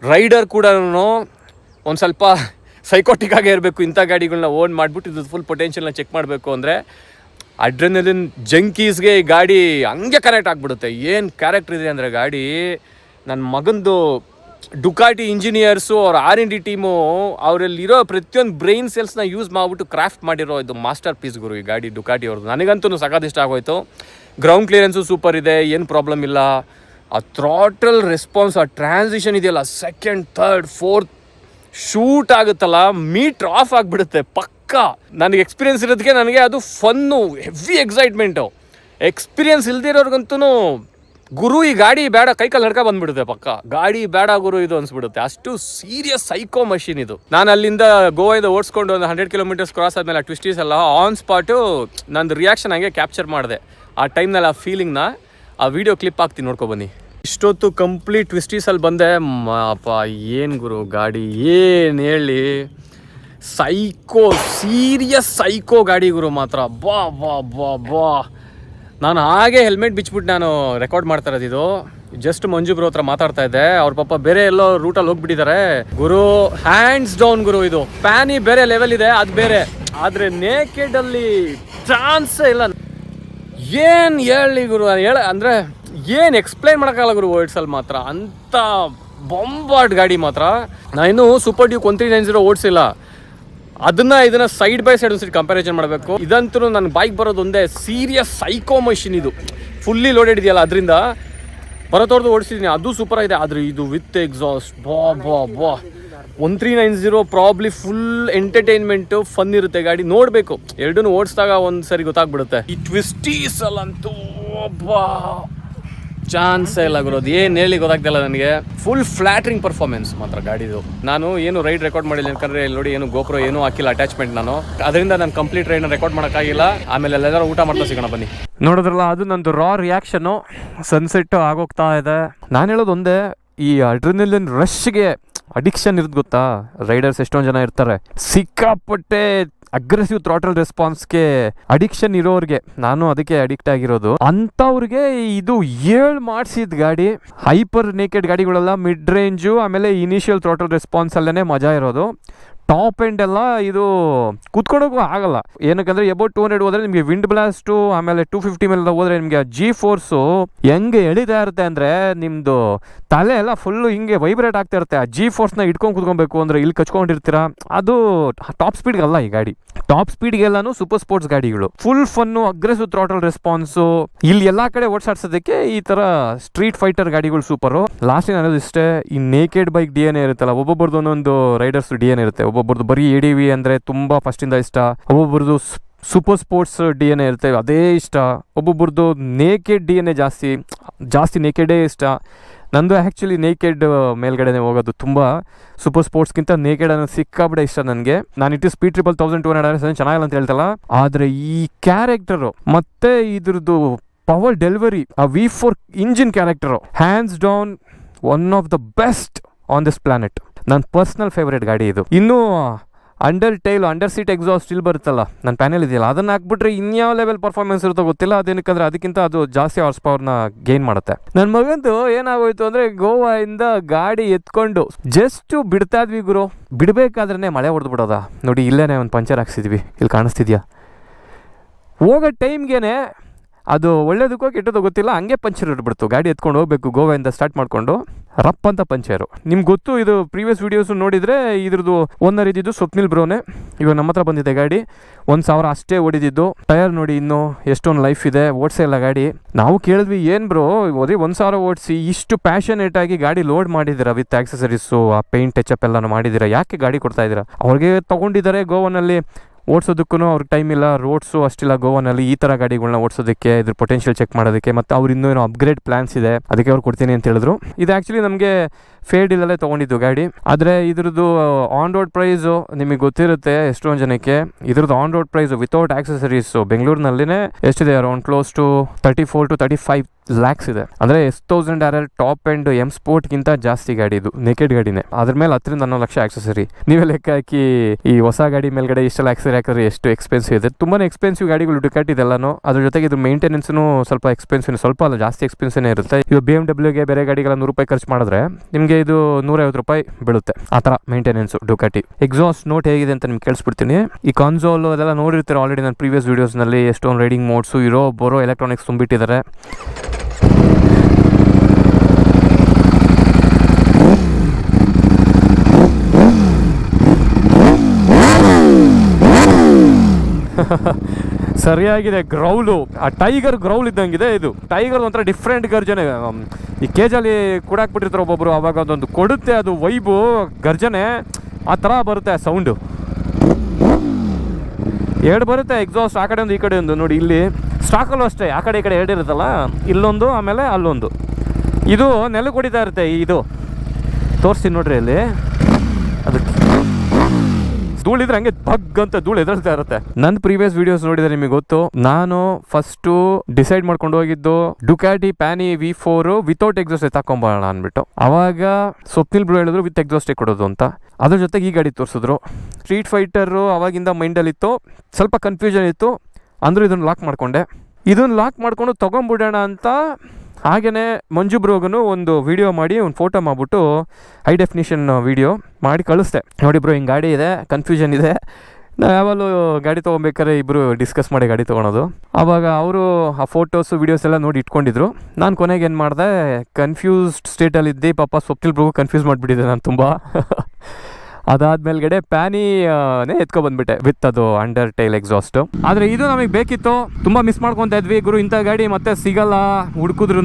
ರೈಡರ್ ಕೂಡ ಒಂದು ಸ್ವಲ್ಪ ಸೈಕೋಟಿಕ್ ಆಗಿ ಇರಬೇಕು ಇಂಥ ಗಾಡಿಗಳನ್ನ ಓನ್ ಮಾಡಿಬಿಟ್ಟು ಇದು ಫುಲ್ ಪೊಟೆನ್ಷಿಯಲ್ನ ಚೆಕ್ ಮಾಡಬೇಕು ಅಂದರೆ ಅಡ್ರೆನಲಿನ್ ಜಂಕೀಸ್ಗೆ ಈ ಗಾಡಿ ಹಂಗೆ ಕನೆಕ್ಟ್ ಆಗಿಬಿಡುತ್ತೆ. ಏನು ಕ್ಯಾರೆಕ್ಟರ್ ಇದೆ ಅಂದರೆ ಗಾಡಿ ನನ್ನ ಮಗಂದು ಡುಕಾಟಿ ಇಂಜಿನಿಯರ್ಸು ಅವ್ರ ಆರ್ ಎನ್ ಡಿ ಟೀಮು ಅವರಲ್ಲಿರೋ ಪ್ರತಿಯೊಂದು ಬ್ರೈನ್ ಸೆಲ್ಸ್ನ ಯೂಸ್ ಮಾಡಿಬಿಟ್ಟು ಕ್ರಾಫ್ಟ್ ಮಾಡಿರೋ ಇದು ಮಾಸ್ಟರ್ ಪೀಸ್ ಗುರು ಈ ಗಾಡಿ ಡುಕಾಟಿ ಅವ್ರದ್ದು ನನಗಂತೂ ಸಖತ್ ಇಷ್ಟ ಆಗೋಯ್ತು ಗ್ರೌಂಡ್ ಕ್ಲಿಯರೆನ್ಸು ಸೂಪರ್ ಇದೆ, ಏನು ಪ್ರಾಬ್ಲಮ್ ಇಲ್ಲ. ಆ ಥ್ರಾಟಲ್ ರೆಸ್ಪಾನ್ಸ್ ಆ ಟ್ರಾನ್ಸಿಷನ್ ಇದೆಯಲ್ಲ ಸೆಕೆಂಡ್ ಥರ್ಡ್ ಫೋರ್ತ್ ಶೂಟ್ ಆಗುತ್ತಲ್ಲ ಮೀಟ್ರ್ ಆಫ್ ಆಗಿಬಿಡುತ್ತೆ, ಪಕ್ಕ ನನಗೆ ಎಕ್ಸ್ಪೀರಿಯನ್ಸ್ ಇರೋದಕ್ಕೆ ನನಗೆ ಅದು ಫನ್ನು ಹೆವಿ ಎಕ್ಸೈಟ್ಮೆಂಟು ಎಕ್ಸ್ಪೀರಿಯನ್ಸ್ ಇಲ್ದಿರೋರ್ಗಂತೂ ಗುರು ಈ ಗಾಡಿ ಬೇಡ, ಕೈಕಾಲು ನಡ್ಕ ಬಂದ್ಬಿಡುತ್ತೆ ಪಕ್ಕ. ಗಾಡಿ ಬೇಡ ಗುರು ಇದು ಅನ್ಸ್ಬಿಡುತ್ತೆ. ಅಷ್ಟು ಸೀರಿಯಸ್ ಸೈಕೋ ಮಷಿನ್ ಇದು. ನಾನು ಅಲ್ಲಿಂದ ಗೋವಾಯಿಂದ ಓಡಿಸ್ಕೊಂಡು ಒಂದು ಹಂಡ್ರೆಡ್ ಕಿಲೋಮೀಟರ್ಸ್ ಕ್ರಾಸ್ ಆದಮೇಲೆ ಆ ಟ್ವಿಸ್ಟೀಸ್ ಎಲ್ಲ ಆನ್ ಸ್ಪಾಟು ನಂದು ರಿಯಾಕ್ಷನ್ ಹಂಗೆ ಕ್ಯಾಪ್ಚರ್ ಮಾಡಿದೆ. ಆ ಟೈಮ್ನಲ್ಲಿ ಆ ಫೀಲಿಂಗ್ನ ಆ ವಿಡಿಯೋ ಕ್ಲಿಪ್ ಹಾಕ್ತೀನಿ, ನೋಡ್ಕೊ ಬನ್ನಿ. ಇಷ್ಟೊತ್ತು ಕಂಪ್ಲೀಟ್ ಟ್ವಿಸ್ಟೀಸಲ್ಲಿ ಬಂದೆ. ಅಪ್ಪ, ಏನು ಗುರು ಗಾಡಿ? ಏನು ಹೇಳಿ? ಸೈಕೋ, ಸೀರಿಯಸ್ ಸೈಕೋ ಗುರು ಮಾತ್ರ. ಬಾ ಬಾ ಬಾ ಬಾ. ನಾನು ಹಾಗೆ ಹೆಲ್ಮೆಟ್ ಬಿಚ್ಬಿಟ್ಟು ನಾನು ರೆಕಾರ್ಡ್ ಮಾಡ್ತಾ ಇದು. ಜಸ್ಟ್ ಮಂಜು ಬ್ರೋ ಹತ್ರ ಮಾತಾಡ್ತಾ ಇದ್ದೆ. ಅವ್ರ ಪಾಪ ಬೇರೆ ಎಲ್ಲೋ ರೂಟಲ್ಲಿ ಹೋಗ್ಬಿಟ್ಟಿದ್ದಾರೆ. ಗುರು ಹ್ಯಾಂಡ್ಸ್ ಡೌನ್ ಗುರು ಇದು. ಪ್ಯಾನಿ ಬೇರೆ ಲೆವೆಲ್ ಇದೆ, ಅದು ಬೇರೆ. ಆದರೆ ನೇಕೆಡಲ್ಲಿ ಚಾನ್ಸೇ ಇಲ್ಲ. ಏನು ಹೇಳಿ ಗುರು ಹೇಳ ಅಂದರೆ ಏನು ಎಕ್ಸ್ಪ್ಲೈನ್ ಮಾಡೋಕ್ಕಾಗಲ್ಲ ಗುರು ವರ್ಡ್ಸಲ್ಲಿ ಮಾತ್ರ. ಅಂಥ ಬೊಂಬಾಟ್ ಗಾಡಿ ಮಾತ್ರ. ನಾನು ಇನ್ನೂ Super Duke one three nine zero ಓಡಿಸಿಲ್ಲ ಅದನ್ನ ಇದನ್ನ ಸೈಡ್ ಬೈ ಸೈಡ್ ಒಂದ್ಸರಿ ಕಂಪ್ಯಾರಿಸನ್ ಮಾಡಬೇಕು. ಇದಂತೂ ನನ್ನ ಬೈಕ್ ಬರೋದು ಒಂದೇ ಸೀರಿಯಸ್ ಸೈಕೋ ಮಷಿನ್ ಇದು. ಫುಲ್ಲಿ ಲೋಡೆಡ್ ಇದೆಯಲ್ಲ, ಅದರಿಂದ ಬರೋತೋರ್ದು ಓಡಿಸಿದ್ದೀನಿ ಅದು ಸೂಪರ್ ಆಗಿದೆ. ಆದರೆ ಇದು ವಿತ್ ಎಕ್ಸಾಸ್ಟ್ ಬಾ ಬಾ ಬಾ. One three nine zero probably full entertainment fun ಇರುತ್ತೆ ಗಾಡಿ. ನೋಡಬೇಕು. ಎರಡನ್ನೂ ಓಡಿಸಿದಾಗ ಒಂದು ಸರಿ ಗೊತ್ತಾಗ್ಬಿಡುತ್ತೆ. ಈ ಟ್ವಿಸ್ಟೀಸಲ್ಲಂತೂ ಬಾ. ಚಾನ್ಸೇ ಇಲ್ಲ ಗುರು ಏನು ಹೇಳಿ ಗೊತ್ತಾಗ್ತಿಲ್ಲ ನನಗೆ. ಫುಲ್ ಫ್ಲಾಟ್ರಿಂಗ್ ಪರ್ಫಾರ್ಮೆನ್ಸ್ ಮಾತ್ರ ಗಾಡಿದು. ನಾನು ಏನು ರೈಡ್ ರೆಕಾರ್ಡ್ ಮಾಡಿಲ್ಲ ಯಾಕಂದ್ರೆ ಇಲ್ಲಿ ನೋಡಿ ಏನು ಗೋಪ್ರೋ ಏನೂ ಹಾಕಿಲ್ಲ ಅಟ್ಯಾಚ್ಮೆಂಟ್ ನಾನು. ಅದರಿಂದ ನಾನು ಕಂಪ್ಲೀಟ್ ರೈಡ್ ರೆಕಾರ್ಡ್ ಮಾಡೋಕ್ಕಾಗಿಲ್ಲ. ಆಮೇಲೆ ಎಲ್ಲರೂ ಊಟ ಮಾಡ್ತಾ ಸಿಗೋಣ, ಬನ್ನಿ. ನೋಡಿದ್ರಲ್ಲ, ಅದು ನಂದು ರಾ ರಿಯಾಕ್ಷನ್ನು ಸನ್ಸೆಟ್ ಆಗೋಗ್ತಾ ಇದೆ. ನಾನು ಹೇಳೋದು ಒಂದೇ, ಈ ಅಡ್ರಿನಲಿನ್ ರಶ್ಗೆ ಅಡಿಕ್ಷನ್ ಇರೋದು ಗೊತ್ತಾ? ರೈಡರ್ಸ್ ಎಷ್ಟೊಂದು ಜನ ಇರ್ತಾರೆ. ಸಿಕ್ಕಾಪಟ್ಟೆ ಅಗ್ರೆಸಿವ್ ಥ್ರಾಟಲ್ ರೆಸ್ಪಾನ್ಸ್ಗೆ ಅಡಿಕ್ಷನ್ ಇರೋರಿಗೆ. ನಾನು ಅದಕ್ಕೆ ಅಡಿಕ್ಟ್ ಆಗಿರೋದು. ಅಂಥವ್ರಿಗೆ ಇದು ಏಳು ಮಾಡಿಸಿದ ಗಾಡಿ. ಹೈಪರ್ ನೇಕೆಡ್ ಗಾಡಿಗಳೆಲ್ಲ ಮಿಡ್ ರೇಂಜು ಆಮೇಲೆ ಇನಿಷಿಯಲ್ ಥ್ರಾಟಲ್ ರೆಸ್ಪಾನ್ಸ್ ಅಲ್ಲೇ ಮಜಾ ಇರೋದು. ಟಾಪ್ ಎಂಡ್ ಎಲ್ಲ ಇದು ಕೂತ್ಕೊಳ್ಳೋಕ್ಕೂ ಆಗಲ್ಲ. ಏನಕ್ಕಂದ್ರೆ ಎಬೌಟ್ ಟೂ ಹಂಡ್ರೆಡ್ ಹೋದ್ರೆ ನಿಮಗೆ ವಿಂಡ್ ಬ್ಲಾಸ್ಟು ಆಮೇಲೆ ಟೂ ಫಿಫ್ಟಿ ಮೇಲೆ ಹೋದ್ರೆ ನಿಮಗೆ ಜಿ ಫೋರ್ಸು ಹೆಂಗೆ ಎಳಿತಾ ಇರುತ್ತೆ ಅಂದರೆ ನಿಮ್ಮದು ತಲೆ ಎಲ್ಲ ಫುಲ್ಲು ಹಿಂಗೆ ವೈಬ್ರೇಟ್ ಆಗ್ತಾ ಇರುತ್ತೆ. ಆ ಜಿ ಫೋರ್ಸ್ನ ಇಟ್ಕೊಂಡು ಕುತ್ಕೊಬೇಕು ಅಂದರೆ ಇಲ್ಲಿ ಕಚ್ಕೊಂಡಿರ್ತೀರಾ? ಅದು ಟಾಪ್ ಸ್ಪೀಡ್ಗಲ್ಲ ಈ ಗಾಡಿ. ಟಾಪ್ ಸ್ಪೀಡ್ಗೆಲ್ಲಾನು ಸೂಪರ್ ಸ್ಪೋರ್ಟ್ಸ್ ಗಾಡಿಗಳು. Full fun aggressive throttle response ಇಲ್ಲಿ ಎಲ್ಲ ಕಡೆ ಓಡಿಸಾಡ್ಸೋದಕ್ಕೆ ಈ ಥರ ಸ್ಟ್ರೀಟ್ ಫೈಟರ್ ಗಾಡಿಗಳು ಸೂಪರು ಲಾಸ್ಟ್ ಅನ್ನೋದು ಇಷ್ಟೇ. ಈ ನೇಕೆಡ್ ಬೈಕ್ ಡಿ ಎನ್ ಇರುತ್ತಲ್ಲ, ಒಬ್ಬೊಬ್ರದ್ದು ಒಂದೊಂದು ರೈಡರ್ಸ್ ಡಿ ಎನ್ ಇರುತ್ತೆ ಒಬ್ಬೊಬ್ರದ್ದು ಬರೀ ಎ ಡಿ ವಿ ಅಂದರೆ ತುಂಬ ಫಸ್ಟಿಂದ ಇಷ್ಟ. ಒಬ್ಬೊಬ್ರದ್ದು super sports D N A ಇರುತ್ತೆ, ಅದೇ ಇಷ್ಟ. ಒಬ್ಬೊಬ್ರದ್ದು ನೇಕೆಡ್ ಡಿ ಎನ್ ಎ ಜಾಸ್ತಿ ಜಾಸ್ತಿ ನೇಕೆಡೇ ಇಷ್ಟ. ನಂದು ಆ್ಯಕ್ಚುಲಿ ನೇಕೆಡ್ ಮೇಲ್ಗಡೆನೆ ಹೋಗೋದು ತುಂಬ. ಸೂಪರ್ ಸ್ಪೋರ್ಟ್ಸ್ಗಿಂತ ನೇಕೆಡ್ ಅನ್ನೋದು ಸಿಕ್ಕಾಬಿಡೆ ಇಷ್ಟ ನನಗೆ. ನಾನು ಇಟ್ಟು Speed Triple thousand two hundred ಚೆನ್ನಾಗಿಲ್ಲ ಅಂತ ಹೇಳ್ತಲ್ಲ? ಆದರೆ ಈ ಕ್ಯಾರೆಕ್ಟರು ಮತ್ತೆ ಇದ್ರದ್ದು ಪವರ್ ಡೆಲಿವರಿ ಆ V four engine character hands down one of the best on this planet ನನ್ನ ಪರ್ಸ್ನಲ್ ಫೇವ್ರೇಟ್ ಗಾಡಿ ಇದು. ಇನ್ನೂ, under tail, under seat exhaust ಇಲ್ಲಿ ಬರುತ್ತಲ್ಲ, ನನ್ನ ಪ್ಯಾನಲ್ ಇದೆಯಲ್ಲ, ಅದನ್ನು ಹಾಕ್ಬಿಟ್ರೆ ಇನ್ಯಾವ ಲೆವೆಲ್ ಪರ್ಫಾರ್ಮೆನ್ಸ್ ಇರುತ್ತೋ ಗೊತ್ತಿಲ್ಲ, ಅದೇನಕ್ಕಂದ್ರೆ ಅದಕ್ಕಿಂತ ಅದು ಜಾಸ್ತಿ ಹಾರ್ಸ್ ಪವರ್ನ ಗೇನ್ ಮಾಡುತ್ತೆ. ನನ್ನ ಮಗಂದು ಏನಾಗೋಯ್ತು ಅಂದರೆ ಗೋವಾಯಿಂದ ಗಾಡಿ ಎತ್ಕೊಂಡು ಜಸ್ಟ್ ಬಿಡ್ತಾ ಇದ್ವಿ ಗುರು. ಬಿಡಬೇಕಾದ್ರೆ ಮಳೆ ಹೊಡೆದ್ಬಿಡೋದ ನೋಡಿ, ಇಲ್ಲೇನೆ ಒಂದು ಪಂಚರ್ ಹಾಕ್ಸಿದ್ವಿ. ಇಲ್ಲಿ ಕಾಣಿಸ್ತಿದ್ಯಾ? ಹೋಗೋ ಟೈಮ್ಗೇನೆ ಅದು ಒಳ್ಳೇದಕ್ಕೋ ಕೆಟ್ಟದೋ ಗೊತ್ತಿಲ್ಲ, ಹಂಗೆ ಪಂಚರ್ ಇಟ್ಬಿಡ್ತು ಗಾಡಿ ಎತ್ಕೊಂಡು ಹೋಗ್ಬೇಕು, ಗೋವಾಯಿಂದ ಸ್ಟಾರ್ಟ್ ಮಾಡಿಕೊಂಡು. ರಪ್ ಅಂತ ಪಂಚರು ನಿಮ್ಗೆ ಗೊತ್ತು, ಇದು ಪ್ರೀವಿಯಸ್ ವೀಡಿಯೋಸ್ ನೋಡಿದರೆ ಇದ್ರದ್ದು ಓನರ್ ಇದ್ದಿದ್ದು ಸ್ವಪ್ನಿಲ್ ಬ್ರೋನೆ. ಇವಾಗ ನಮ್ಮ ಹತ್ರ ಬಂದಿದೆ ಗಾಡಿ. ಒಂದು ಸಾವಿರ ಅಷ್ಟೇ ಓಡಿದಿದ್ದು. ಟಯರ್ ನೋಡಿ ಇನ್ನು ಎಷ್ಟೊಂದು ಲೈಫ್ ಇದೆ, ಓಡಿಸೇ ಇಲ್ಲ ಗಾಡಿ. ನಾವು ಕೇಳಿದ್ವಿ, ಏನು ಬ್ರೋ ಓದಿ ಒಂದು ಸಾವಿರ ಓಡಿಸಿ, ಇಷ್ಟು ಪ್ಯಾಷನೇಟ್ ಆಗಿ ಗಾಡಿ ಲೋಡ್ ಮಾಡಿದ್ದೀರಾ ವಿತ್ ಆಕ್ಸಸರೀಸು ಆ ಪೇಂಟ್ ಅಪ್ ಎಲ್ಲಾನು ಮಾಡಿದ್ದೀರಾ? ಯಾಕೆ ಗಾಡಿ ಕೊಡ್ತಾ ಇದ್ದೀರಾ? ಅವ್ರಿಗೆ ತೊಗೊಂಡಿದ್ದಾರೆ ಗೋವಾನಲ್ಲಿ. ಓಡಿಸೋದಕ್ಕೂ ಅವ್ರಿಗೆ ಟೈಮ್ ಇಲ್ಲ. ರೋಡ್ಸು ಅಷ್ಟಿಲ್ಲ ಗೋವಾನಲ್ಲಿ. ಈ ಥರ ಗಾಡಿಗಳನ್ನ ಓಡಿಸೋದಕ್ಕೆ, ಇದ್ರ ಪೊಟೆನ್ಷಿಯಲ್ ಚೆಕ್ ಮಾಡೋದಕ್ಕೆ, ಮತ್ತು ಅವ್ರು ಇನ್ನೂ ಏನೋ ಅಪ್ಗ್ರೇಡ್ ಪ್ಲಾನ್ಸ್ ಇದೆ. ಅದಕ್ಕೆ ಅವ್ರು ಕೊಡ್ತೀನಿ ಅಂತ ಹೇಳಿದ್ರು. ಇದು ಆ್ಯಕ್ಚುಲಿ ನಮಗೆ ಫೇಡ್ ಡೀಲಲ್ಲೇ ತೊಗೊಂಡಿದ್ದು ಗಾಡಿ. ಆದರೆ ಇದ್ರದ್ದು ಆನ್ ರೋಡ್ ಪ್ರೈಸು ನಿಮಗೆ ಗೊತ್ತಿರುತ್ತೆ ಎಷ್ಟೊಂದು ಜನಕ್ಕೆ. ಇದ್ರದ್ದು on road price without accessories ಬೆಂಗಳೂರಿನಲ್ಲಿನೇ ಎಷ್ಟಿದೆ? Around close to thirty four to thirty five lakhs ಇದೆ. ಅಂದರೆ S thousand R L top and M ಸ್ಪೋರ್ಟ್ಗಿಂತ ಜಾಸ್ತಿ ಗಾಡಿ ಇದು ನೆಕೆಡ್ ಗಾಡಿನೇ. ಅದ್ರ ಮೇಲೆ ಹತ್ತರಿಂದ ಹನ್ನೊಂದು ಲಕ್ಷ ಆಕ್ಸೆಸರಿ ನೀವೇ ಲೆಕ್ಕ ಹಾಕಿ ಈ ಹೊಸ ಗಾಡಿ ಮೇಲ್ಗಡೆ ಇಷ್ಟೆಲ್ಲ ಆಕ್ಸೆಸರಿ ಹಾಕಿದ್ರೆ ಎಷ್ಟು ಎಕ್ಸ್ಪೆನ್ಸಿವ್ ಇದೆ. ತುಂಬಾ ಎಕ್ಸ್ಪೆನ್ಸಿವ್ ಗಾಡಿಗಳು ಡುಕಾಟ್ ಇದೆಲ್ಲನೂ ಅದ್ರ ಜೊತೆಗೆ ಇದು ಮೇಂಟೆನೆನ್ಸ್ನು ಸ್ವಲ್ಪ ಎಕ್ಸ್ಪೆನ್ಸಿವ್ ಸ್ವಲ್ಪ ಅಲ್ಲ, ಜಾಸ್ತಿ ಎಕ್ಸ್ಪೆನ್ಸಿವ್ ಇರುತ್ತೆ. ಇವಾಗ ಬಿ ಎಂ ಡಬ್ಲ್ಯೂಗೆ ಬೇರೆ ಗಾಡಿಗಳ ನೂರು ರೂಪಾಯಿ ಖರ್ಚು ಮಾಡಿದ್ರೆ ನಿಮಗೆ ಇದು ನೂರೈವತ್ತು ರೂಪಾಯಿ ಬೀಳುತ್ತೆ. ಆ ಥರ ಮೇಂಟೆನೆನ್ಸು ಡುಕಾಟಿ ಎಕ್ಸಾಸ್ಟ್ ನೋಟ್ ಹೇಗಿದೆ ಅಂತ ನಿಮ್ಗೆ ಕೇಳಿಸ್ಬಿಡ್ತೀನಿ. ಈ ಕಾನ್ಸೋಲು ಅದೆಲ್ಲ ನೋಡಿರ್ತಾರೆ ಆಲ್ರೆಡಿ ನಾನು ಪ್ರೀವಿಯಸ್ ವೀಡಿಯೋಸ್ನಲ್ಲಿ ಎಷ್ಟೊಂದು ರೈಡಿಂಗ್ ಮೋಡ್ಸು ಇರೋ, ಬರೋ ಎಲೆಕ್ಟ್ರಾನಿಕ್ಸ್ ತುಂಬಿಟ್ಟಿದ್ದಾರೆ. ಸರಿಯಾಗಿದೆ, ಗ್ರೌಲು. ಆ ಟೈಗರ್ ಗ್ರೌಲ್ ಇದ್ದಂಗಿದೆ ಇದು. ಟೈಗರ್ ಒಂಥರ ಡಿಫ್ರೆಂಟ್ ಗರ್ಜನೆ ಈ ಕೇಜಲ್ಲಿ ಕೂಡಾಕ್ಬಿಟ್ಟಿರ್ತಾರೆ ಒಬ್ಬೊಬ್ಬರು ಅವಾಗ ಅದೊಂದು ಕೊಡುತ್ತೆ, ಅದು ವೈಬು ಗರ್ಜನೆ ಆ ಥರ ಬರುತ್ತೆ ಆ ಸೌಂಡು ಎರಡು ಬರುತ್ತೆ ಎಕ್ಸಾಸ್ಟ್ ಆ ಕಡೆ ಒಂದು ಈ ಕಡೆ ಒಂದು ನೋಡಿ, ಇಲ್ಲಿ ಸ್ಟಾಕಲ್ಲೂ ಅಷ್ಟೇ, ಆ ಕಡೆ ಈ ಕಡೆ ಎರಡು ಇರುತ್ತಲ್ಲ? ಇಲ್ಲೊಂದು, ಆಮೇಲೆ ಅಲ್ಲೊಂದು. ಇದು ನೆಲಕ್ಕೆ ಹೊಡಿತಾ ಇರುತ್ತೆ ಇದು. ತೋರಿಸ್ತೀನಿ ನೋಡ್ರಿ ಅದು ಧೂಳಿದ್ರೆ ಹಂಗೆ ಬಗ್ ಅಂತ ಧೂಳು ಎದುರ್ತಾ ಇರುತ್ತೆ. ನನ್ನ ಪ್ರೀವಿಯಸ್ ವಿಡಿಯೋಸ್ ನೋಡಿದ್ರೆ ನಿಮಗೆ ಗೊತ್ತು. ನಾನು ಫಸ್ಟ್ ಡಿಸೈಡ್ ಮಾಡ್ಕೊಂಡು ಹೋಗಿದ್ದು ಡುಕ್ಯಾಟಿ ಪ್ಯಾನಿ ವಿ ಫೋರ್ ವಿತೌಟ್ ಎಕ್ಸಾಸ್ಟ್ ತಕೊಂಬೋಣ ಅಂದ್ಬಿಟ್ಟು. ಅವಾಗ ಸ್ವಪ್ನಿಲ್ ಬ್ರೋ ಹೇಳಿದ್ರು ವಿತ್ ಎಕ್ಸಾಸ್ಟೇ ಕೊಡೋದು ಅಂತ. ಅದ್ರ ಜೊತೆಗೆ ಈ ಗಾಡಿ ತೋರಿಸಿದ್ರು. ಸ್ಟ್ರೀಟ್ ಫೈಟರು ಅವಾಗಿಂದ ಮೈಂಡಲ್ಲಿತ್ತು ಸ್ವಲ್ಪ ಕನ್ಫ್ಯೂಷನ್ ಇತ್ತು. ಅಂದರೂ ಇದನ್ನು ಲಾಕ್ ಮಾಡಿಕೊಂಡೆ. ಇದನ್ನು ಲಾಕ್ ಮಾಡ್ಕೊಂಡು ತೊಗೊಂಬಿಡೋಣ ಅಂತ ಹಾಗೆಯೇ ಮಂಜು ಬ್ರೋಗನು ಒಂದು ವಿಡಿಯೋ ಮಾಡಿ ಒಂದು ಫೋಟೋ ಮಾಡಿಬಿಟ್ಟು ಹೈ ಡೆಫಿನಿಷನ್ ವಿಡಿಯೋ ಮಾಡಿ ಕಳಿಸ್ದೆ. ನೋಡಿ ಬ್ರೋ, ಹಿಂಗೆ ಗಾಡಿ ಇದೆ ಕನ್ಫ್ಯೂಷನ್ ಇದೆ. ನಾವು ಯಾವಾಗಲೂ ಗಾಡಿ ತೊಗೊಬೇಕಾದ್ರೆ ಇಬ್ಬರು ಡಿಸ್ಕಸ್ ಮಾಡಿ ಗಾಡಿ ತೊಗೊಳೋದು. ಆವಾಗ ಅವರು ಆ ಫೋಟೋಸು ವೀಡಿಯೋಸ್ ಎಲ್ಲ ನೋಡಿ ಇಟ್ಕೊಂಡಿದ್ರು. ನಾನು ಕೊನೆಗೆ ಏನು ಮಾಡಿದೆ ಕನ್ಫ್ಯೂಸ್ಡ್ ಸ್ಟೇಟಲ್ಲಿದ್ದೆ ಪಾಪ ಸ್ವಪ್ನಿಲ್ ಬ್ರೋಗು ಕನ್ಫ್ಯೂಸ್ ಮಾಡಿಬಿಟ್ಟಿದ್ದೆ ನಾನು ತುಂಬ. ಅದಾದ್ಮೇಲ್ಗಡೆ ಪ್ಯಾನಿನೇ ಎತ್ಕೊ ಬಂದ್ಬಿಟ್ಟೆ ವಿತ್ ಅದು ಅಂಡರ್ ಟೈಲ್ ಎಕ್ಸಾಸ್ಟ್ ಆದ್ರೆ ಇದು ನಮಗೆ ಬೇಕಿತ್ತು. ತುಂಬಾ ಮಿಸ್ ಮಾಡ್ಕೊತಾ ಇದ್ವಿ. ಗುರು ಇಂಥ ಗಾಡಿ ಮತ್ತೆ ಸಿಗಲ್ಲ ಹುಡುಕಿದ್ರು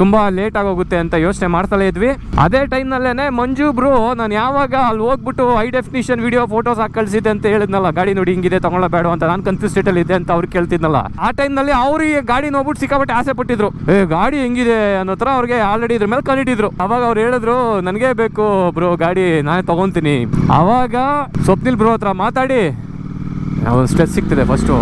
ತುಂಬಾ ಲೇಟ್ ಆಗೋಗುತ್ತೆ ಅಂತ ಯೋಚನೆ ಮಾಡ್ತಲೇ ಇದ್ವಿ. ಅದೇ ಟೈಮ್ನಲ್ಲೇನೆ ಮಂಜು ಬ್ರೋ ನಾನು ಯಾವಾಗ ಅಲ್ಲಿ ಹೋಗ್ಬಿಟ್ಟು ಹೈ ಡೆಫಿನಿಷನ್ ವಿಡಿಯೋ ಫೋಟೋಸ್ ಹಾಕಿ ಅಂತ ಹೇಳಿದ್ನಲ್ಲ, ಗಾಡಿ ನೋಡಿ ಹಿಂಗಿದೆ ತಗೊಳ್ಳ ಬೇಡ ಅಂತ ನಾನು ಕನ್ಫ್ಯೂಸ್ ಸ್ಟೇಟಲ್ಲಿ ಇದೆ ಅಂತ ಅವ್ರು ಕೇಳ್ತಿದ್ನಲ್ಲ. ಆ ಟೈಮ್ನಲ್ಲಿ ಅವ್ರಿಗೆ ಗಾಡಿ ನೋಡ್ಬಿಟ್ಟು ಸಿಕ್ಕಾಪಟ್ಟೆ ಆಸೆ ಪಟ್ಟಿದ್ರು. ಏ, ಗಾಡಿ ಹೆಂಗಿದೆ ಅನ್ನೋ ಥರ ಅವ್ರಿಗೆ ಆಲ್ರೆಡಿ ಇದ್ರ ಮೇಲೆ ಕಂಡಿಟ್ಟಿದ್ರು ಅವಾಗ ಅವ್ರು ಹೇಳಿದ್ರು, ನನಗೆ ಬೇಕು ಬ್ರೋ ಗಾಡಿ ನಾನೇ ತಗೊಂತೀನಿ. ಅವಾಗ ಸ್ವಪ್ನಿಲ್ ಬ್ರೋ ಹತ್ರ ಮಾತಾಡಿ ಒಂದು ಸ್ಟ್ರೆಸ್ ಸಿಗ್ತಿದೆ ಫಸ್ಟು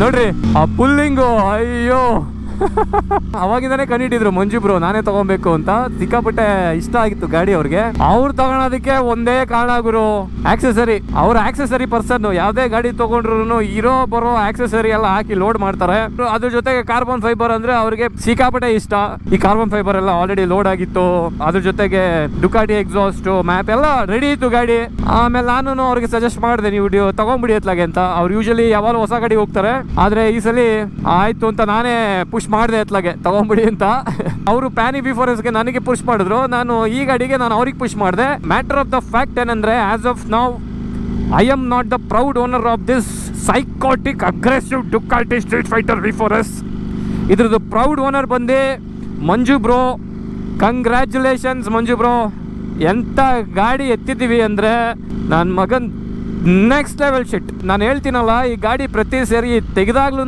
ನೋಡ್ರಿ ಆ ಪುಲ್ಲಿಂಗು ಅಯ್ಯೋ. ಅವಾಗಿಂದಾನೆ ಕಂಡಿಟ್ಟಿದ್ರು ಮಂಜು ಬ್ರೋ, ನಾನೇ ತಗೊಬೇಕು ಅಂತ. ಸಿಕ್ಕಾಪಟ್ಟೆ ಇಷ್ಟ ಆಗಿತ್ತು ಗಾಡಿ ಅವ್ರಿಗೆ. ಅವ್ರು ತಗೊಳೋದಕ್ಕೆ ಒಂದೇ ಕಾರಣ ಗುರು ಆಕ್ಸೆಸರಿ ಅವ್ರ ಆಕ್ಸೆಸರಿ ಪರ್ಸನ್ ಯಾವ್ದೇ ಗಾಡಿ ತಗೊಂಡ್ರು ಇರೋ, ಬರೋ ಆಕ್ಸೆಸರಿ ಎಲ್ಲ ಹಾಕಿ ಲೋಡ್ ಮಾಡ್ತಾರೆ. ಅದ್ರ ಜೊತೆಗೆ ಕಾರ್ಬನ್ ಫೈಬರ್ ಅಂದ್ರೆ ಅವ್ರಿಗೆ ಸಿಕ್ಕಾಪಟ್ಟೆ ಇಷ್ಟ. ಈ ಕಾರ್ಬನ್ ಫೈಬರ್ ಎಲ್ಲ ಆಲ್ರೆಡಿ ಲೋಡ್ ಆಗಿತ್ತು. ಅದ್ರ ಜೊತೆಗೆ ಡುಕಾಟಿ ಎಕ್ಸಾಸ್ಟ್ ಮ್ಯಾಪ್ ಎಲ್ಲ ರೆಡಿ ಇತ್ತು ಗಾಡಿ. ಆಮೇಲೆ ನಾನು ಅವ್ರಿಗೆ ಸಜೆಸ್ಟ್ ಮಾಡಿದೆ, ನೀವು ತಗೊಂಡ್ಬಿಡಿ ಅತ್ಲಾಗೆ ಅಂತ. ಅವ್ರು ಯೂಶಲಿ ಯಾವಾಗ ಹೊಸ ಗಾಡಿ ಹೋಗ್ತಾರೆ. ಆದ್ರೆ ಈ ಸಲ ಆಯ್ತು ಅಂತ ನಾನೇ ಪುಷ್ ಮಾಡಿದೆ ಎತ್ಲಾಗೆ ತಗೊಂಬಿಡಿ ಅಂತ. ಅವರು ಪ್ಯಾನಿ ಬಿಫೋರ್ಗೆ ನನಗೆ ಪುಷ್ ಮಾಡಿದ್ರು. ನಾನು ಈ ಗಾಡಿಗೆ ನಾನು ಅವ್ರಿಗೆ ಪುಷ್ ಮಾಡಿದೆ. ಮ್ಯಾಟರ್ ಆಫ್ ದ ಫ್ಯಾಕ್ಟ್ ಏನಂದ್ರೆ ಆಸ್ ಆಫ್ ನಾವು I am not the proud owner of this psychotic aggressive Ducati Streetfighter V four S ಇದ್ರದ್ದು ಪ್ರೌಡ್ ಓನರ್ ಬಂದು Manju bro congratulations Manju bro ಎಂಥ ಗಾಡಿ ಎತ್ತಿದ್ದೀವಿ ಅಂದರೆ ನನ್ನ ಮಗನ್ ನೆಕ್ಸ್ಟ್ ಲೆವೆಲ್ ಶಿಟ್ ನಾನು ಹೇಳ್ತೀನಲ್ಲ, ಈ ಗಾಡಿ ಪ್ರತಿ ಸರಿ ತೆಗೆದಾಗ್ಲೂ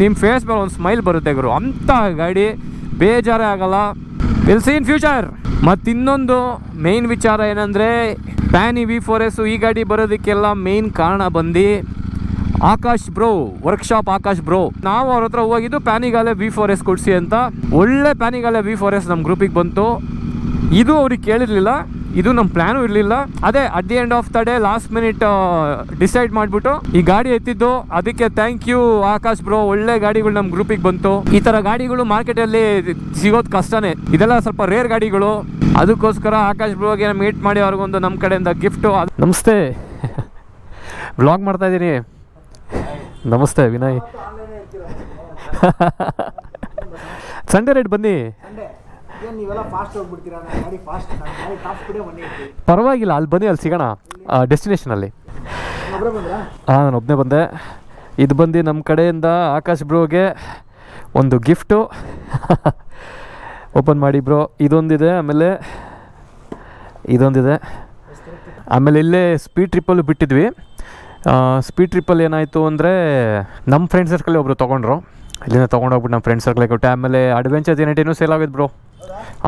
ನಿಮ್ಮ ಫೇಸ್ ಮೇಲೆ ಒಂದು ಸ್ಮೈಲ್ ಬರುತ್ತೆ ಗುರು. ಅಂಥ ಗಾಡಿ ಬೇಜಾರೇ ಆಗಲ್ಲ. ವಿಲ್ ಸಿ ಇನ್ ಫ್ಯೂಚರ್ ಮತ್ತು ಇನ್ನೊಂದು ಮೇನ್ ವಿಚಾರ ಏನಂದರೆ ಪ್ಯಾನಿ ವಿ ಫೋರ್ ಎಸ್ ಈ ಗಾಡಿ ಬರೋದಕ್ಕೆಲ್ಲ ಮೇನ್ ಕಾರಣ ಬಂದು Akash bro workshop Akash bro ನಾವು ಅವ್ರ ಹತ್ರ ಹೋಗಿದ್ದು ಪ್ಯಾನಿಗಾಲೆ ವಿ ಫೋರ್ ಎಸ್ ಕೊಡಿಸಿ ಅಂತ. ಒಳ್ಳೆ ಪ್ಯಾನಿಗಾಲೆ ವಿ ಫೋರ್ ಎಸ್ ನಮ್ಮ ಗ್ರೂಪಿಗೆ ಬಂತು. ಇದು ಅವ್ರಿಗೆ ಕೇಳಿರಲಿಲ್ಲ. ಇದು ನಮ್ಮ ಪ್ಲ್ಯಾನು ಇರಲಿಲ್ಲ. ಅದೇ at the end of the day last minute decide ಮಾಡಿಬಿಟ್ಟು ಈ ಗಾಡಿ ಎತ್ತಿದ್ದು, ಅದಕ್ಕೆ ಥ್ಯಾಂಕ್ ಯು ಆಕಾಶ್ ಬ್ರೋ ಒಳ್ಳೆ ಗಾಡಿಗಳು ನಮ್ಮ ಗ್ರೂಪಿಗೆ ಬಂತು. ಈ ಥರ ಗಾಡಿಗಳು ಮಾರ್ಕೆಟಲ್ಲಿ ಸಿಗೋದು ಕಷ್ಟನೇ. ಇದೆಲ್ಲ ಸ್ವಲ್ಪ ರೇರ್ ಗಾಡಿಗಳು. ಅದಕ್ಕೋಸ್ಕರ ಆಕಾಶ್ ಬ್ರೋಗೆ ಮೀಟ್ ಮಾಡಿ ಅವ್ರಿಗೊಂದು ನಮ್ಮ ಕಡೆಯಿಂದ ಗಿಫ್ಟು ನಮಸ್ತೆ. ವ್ಲಾಗ್ ಮಾಡ್ತಾ ಇದ್ದೀನಿ ನಮಸ್ತೆ, ವಿನಯ್. ಸಂಡೇ ರೈಟ್ ಬನ್ನಿ. ನೀವೆಲ್ಲ ಫಾಸ್ಟ್ ಹೋಗ್ಬಿಡ್ತೀರಾ? ನಾನು ಗಾಡಿ ಫಾಸ್ಟ್ ನಾನು ಗಾಡಿ ಟಾಪ್ ಸ್ಪೀಡೇ ಬಂದೇ ಇರ್ತೀವಿ ಪರವಾಗಿಲ್ಲ ಅಲ್ಲಿ ಬನ್ನಿ ಅಲ್ಲಿ ಸಿಗೋಣ. ಡೆಸ್ಟಿನೇಷನಲ್ಲಿ ಒಬ್ಬರೇ ಬಂದ್ರಾ? ಹಾಂ ನಾನು ಒಬ್ಬನೇ ಬಂದೆ. ಇದು ಬಂದು ನಮ್ಮ ಕಡೆಯಿಂದ ಆಕಾಶ್ ಬ್ರೋಗೆ ಒಂದು ಗಿಫ್ಟು ಓಪನ್ ಮಾಡಿ ಬ್ರೋ. ಇದೊಂದಿದೆ ಆಮೇಲೆ ಇದೊಂದಿದೆ. ಆಮೇಲೆ ಇಲ್ಲೇ ಸ್ಪೀಡ್ ಟ್ರಿಪ್ಪಲ್ಲೂ ಬಿಟ್ಟಿದ್ವಿ. ಸ್ಪೀಡ್ ಟ್ರಿಪ್ಪಲ್ಲಿ ಏನಾಯಿತು ಅಂದರೆ ನಮ್ಮ ಫ್ರೆಂಡ್ ಸರ್ಕಲ್ ಒಬ್ಬರು ತೊಗೊಂಡ್ರು. ಇಲ್ಲಿಂದ ತೊಗೊಂಡೋಗ್ಬಿಟ್ಟು ನಮ್ಮ ಫ್ರೆಂಡ್ ಸರ್ಕಲ್ಗೆ ಕೊಟ್ಟೆ ಆಮೇಲೆ ಅಡ್ವೆಂಚರ್ ಏನಿಟೇನು ಸೇಲ್ ಆಗೋದು ಬ್ರೋ.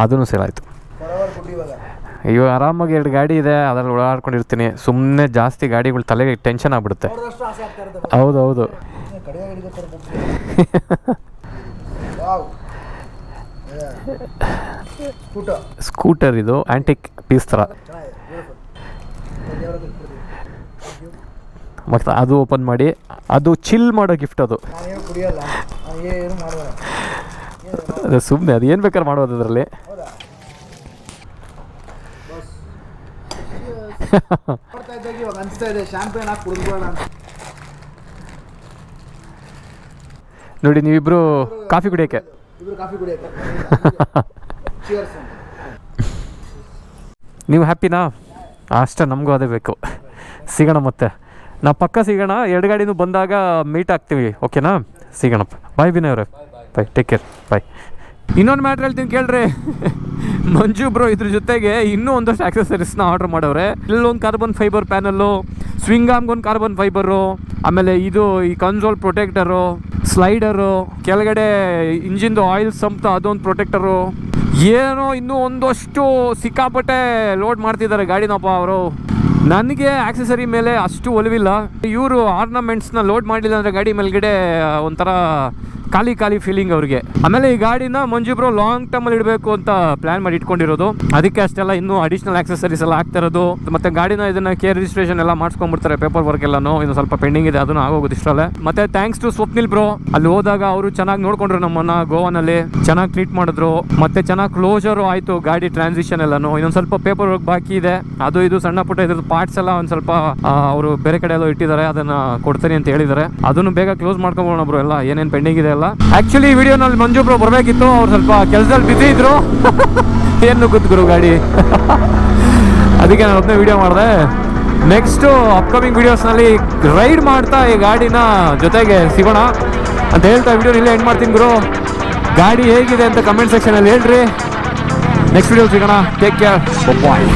ಅದೂ ಸೇಲ್ ಆಯಿತು. ಇವಾಗ ಆರಾಮಾಗಿ ಎರಡು ಗಾಡಿ ಇದೆ, ಅದರಲ್ಲಿ ಓಡಾಡ್ಕೊಂಡಿರ್ತೀನಿ. ಸುಮ್ಮನೆ ಜಾಸ್ತಿ ಗಾಡಿಗಳು ತಲೆಗೆ ಟೆನ್ಷನ್ ಆಗ್ಬಿಡುತ್ತೆ. ಹೌದು ಹೌದು ಸ್ಕೂಟರ್ ಇದು ಆ್ಯಂಟಿಕ್ ಪೀಸ್ ಥರ. ಮತ್ತು ಅದು ಓಪನ್ ಮಾಡಿ, ಅದು ಚಿಲ್ ಮಾಡೋ ಗಿಫ್ಟ್ ಅದು. ಅದು ಸುಮ್ಮನೆ ಅದು ಏನು ಬೇಕಾದ್ರೆ ಮಾಡೋದು ಅದರಲ್ಲಿ. ನೋಡಿ ನೀವಿಬ್ರು ಕಾಫಿ ಕುಡಿಯೋಕ್ಕೆ. ನೀವು ಹ್ಯಾಪಿನಾ? ಅಷ್ಟೇ ನಮಗೂ ಅದೇ ಬೇಕು. ಸಿಗೋಣ ಮತ್ತೆ. ನಾ ಪಕ್ಕ ಸಿಗೋಣ, ಎರಡು ಗಾಡಿನೂ ಬಂದಾಗ ಮೀಟ್ ಆಗ್ತೀವಿ. ಓಕೆನಾ? ಸಿಗೋಣಪ್ಪ bye Vinay bye take care bye ಇನ್ನೊಂದು ಮ್ಯಾಟ್ರ್ ಹೇಳ್ತೀನಿ ಕೇಳ್ರಿ. ಮಂಜು ಬ್ರೋ ಇದ್ರ ಜೊತೆಗೆ ಇನ್ನೂ ಒಂದಷ್ಟು ಆಕ್ಸೆಸರೀಸ್ನ ಆರ್ಡರ್ ಮಾಡವ್ರೆ. ಇಲ್ಲೊಂದು ಕಾರ್ಬನ್ ಫೈಬರ್ ಪ್ಯಾನಲ್ಲು ಸ್ವಿಂಗಾಮ್ಗೊಂದು ಕಾರ್ಬನ್ ಫೈಬರು ಆಮೇಲೆ ಇದು ಈ ಕನ್ಸೋಲ್ ಪ್ರೊಟೆಕ್ಟರು ಸ್ಲೈಡರು ಕೆಳಗಡೆ ಇಂಜಿನ್ದು ಆಯಿಲ್ ಸಂಪ್ತ ಅದೊಂದು ಪ್ರೊಟೆಕ್ಟರು ಏನೋ ಇನ್ನೂ ಒಂದಷ್ಟು ಸಿಕ್ಕಾಪಟ್ಟೆ ಲೋಡ್ ಮಾಡ್ತಿದ್ದಾರೆ ಗಾಡಿನಪ್ಪ ಅವರು. ನನಗೆ ಆಕ್ಸೆಸರಿ ಮೇಲೆ ಅಷ್ಟು ಒಲವಿಲ್ಲ. ಇವರು ಆರ್ನಮೆಂಟ್ಸ್ನ ಲೋಡ್ ಮಾಡಿಲ್ಲ ಅಂದರೆ ಗಾಡಿ ಮೇಲ್ಗಡೆ ಒಂಥರ ಖಾಲಿ ಖಾಲಿ ಫೀಲಿಂಗ್ ಅವ್ರಿಗೆ. ಆಮೇಲೆ ಈ ಗಾಡಿನ ಮಂಜು ಬ್ರೋ ಲಾಂಗ್ ಟರ್ಮಲ್ಲಿ ಇಡಬೇಕು ಅಂತ ಪ್ಲಾನ್ ಮಾಡಿ ಇಟ್ಕೊಂಡಿರೋದು. ಅದಕ್ಕೆ ಅಷ್ಟೆಲ್ಲ ಇನ್ನೂ ಅಡಿಷನಲ್ ಆಕ್ಸೆಸರೀಸ್ ಎಲ್ಲ ಆಗ್ತಾ ಇರೋದು. ಮತ್ತೆ ಗಾಡಿನ ಇದನ್ನ ಕೇರ್ ರಿಜಿಸ್ಟ್ರೇಷನ್ ಎಲ್ಲ ಮಾಡಿಸ್ಕೊಂಡ್ಬಿಡ್ತಾರೆ ಪೇಪರ್ ವರ್ಕ್ ಎಲ್ಲಾನು. ಇನ್ನು ಸ್ವಲ್ಪ ಪೆಂಡಿಂಗ್ ಇದೆ ಅದನ್ನು ಆಗೋಗೋದು ಇಷ್ಟರಲ್ಲೇ. ಮತ್ತೆ ಥ್ಯಾಂಕ್ಸ್ ಟು ಸ್ವಪ್ನಿಲ್ ಬ್ರೋ ಅಲ್ಲಿ ಹೋದಾಗ ಅವರು ಚೆನ್ನಾಗಿ ನೋಡ್ಕೊಂಡ್ರು ನಮ್ಮನ್ನ ಗೋವಾನಲ್ಲಿ. ಚೆನ್ನಾಗಿ ಟ್ರೀಟ್ ಮಾಡಿದ್ರು. ಮತ್ತೆ ಚೆನ್ನಾಗಿ ಕ್ಲೋಸರ್ ಆಯಿತು ಗಾಡಿ ಟ್ರಾನ್ಸಿಷನ್ ಎಲ್ಲಾನು. ಇನ್ನೊಂದು ಸ್ವಲ್ಪ ಪೇಪರ್ ವರ್ಕ್ ಬಾಕಿ ಇದೆ. ಅದು ಇದು ಸಣ್ಣ ಪುಟ್ಟ ಇದ್ರದ್ದು ಪಾರ್ಟ್ಸ್ ಎಲ್ಲ ಒಂದು ಸ್ವಲ್ಪ ಅವರು ಬೇರೆ ಕಡೆ ಎಲ್ಲ ಇಟ್ಟಿದ್ದಾರೆ, ಅದನ್ನ ಕೊಡ್ತೀನಿ ಅಂತ ಹೇಳಿದ್ದಾರೆ. ಅದನ್ನು ಬೇಗ ಕ್ಲೋಸ್ ಮಾಡ್ಕೊಂಬೋಣ ಬ್ರೋ ಎಲ್ಲ ಏನೇನು ಪೆಂಡಿಂಗ್ ಇದೆ ಎಲ್ಲ ಆಕ್ಚುಲಿ ವಿಡಿಯೋನಲ್ಲಿ ಮಂಜು ಬ್ರೋ ಬರಬೇಕಿತ್ತು. ಅವ್ರು ಸ್ವಲ್ಪ ಕೆಲಸದಲ್ಲಿ ಬಿಸಿ ಇದ್ರು. ಏನು ಗುರು ಗಾಡಿ? ಅದಕ್ಕೆ ನಾನು ಒಬ್ಬನೇ ವಿಡಿಯೋ ಮಾಡಿದೆ. ನೆಕ್ಸ್ಟು ಅಪ್ಕಮಿಂಗ್ ವೀಡಿಯೋಸ್ನಲ್ಲಿ ರೈಡ್ ಮಾಡ್ತಾ ಈ ಗಾಡಿನ ಜೊತೆಗೆ ಸಿಗೋಣ. ಅಂತ ಹೇಳ್ತಾ ವಿಡಿಯೋ ಇಲ್ಲೇ ಎಂಡ್ ಮಾಡ್ತೀನಿ ಗುರು. ಗಾಡಿ ಹೇಗಿದೆ ಅಂತ ಕಮೆಂಟ್ ಸೆಕ್ಷನಲ್ಲಿ ಹೇಳ್ರಿ. ನೆಕ್ಸ್ಟ್ ವಿಡಿಯೋ ಸಿಗೋಣ. Take care bye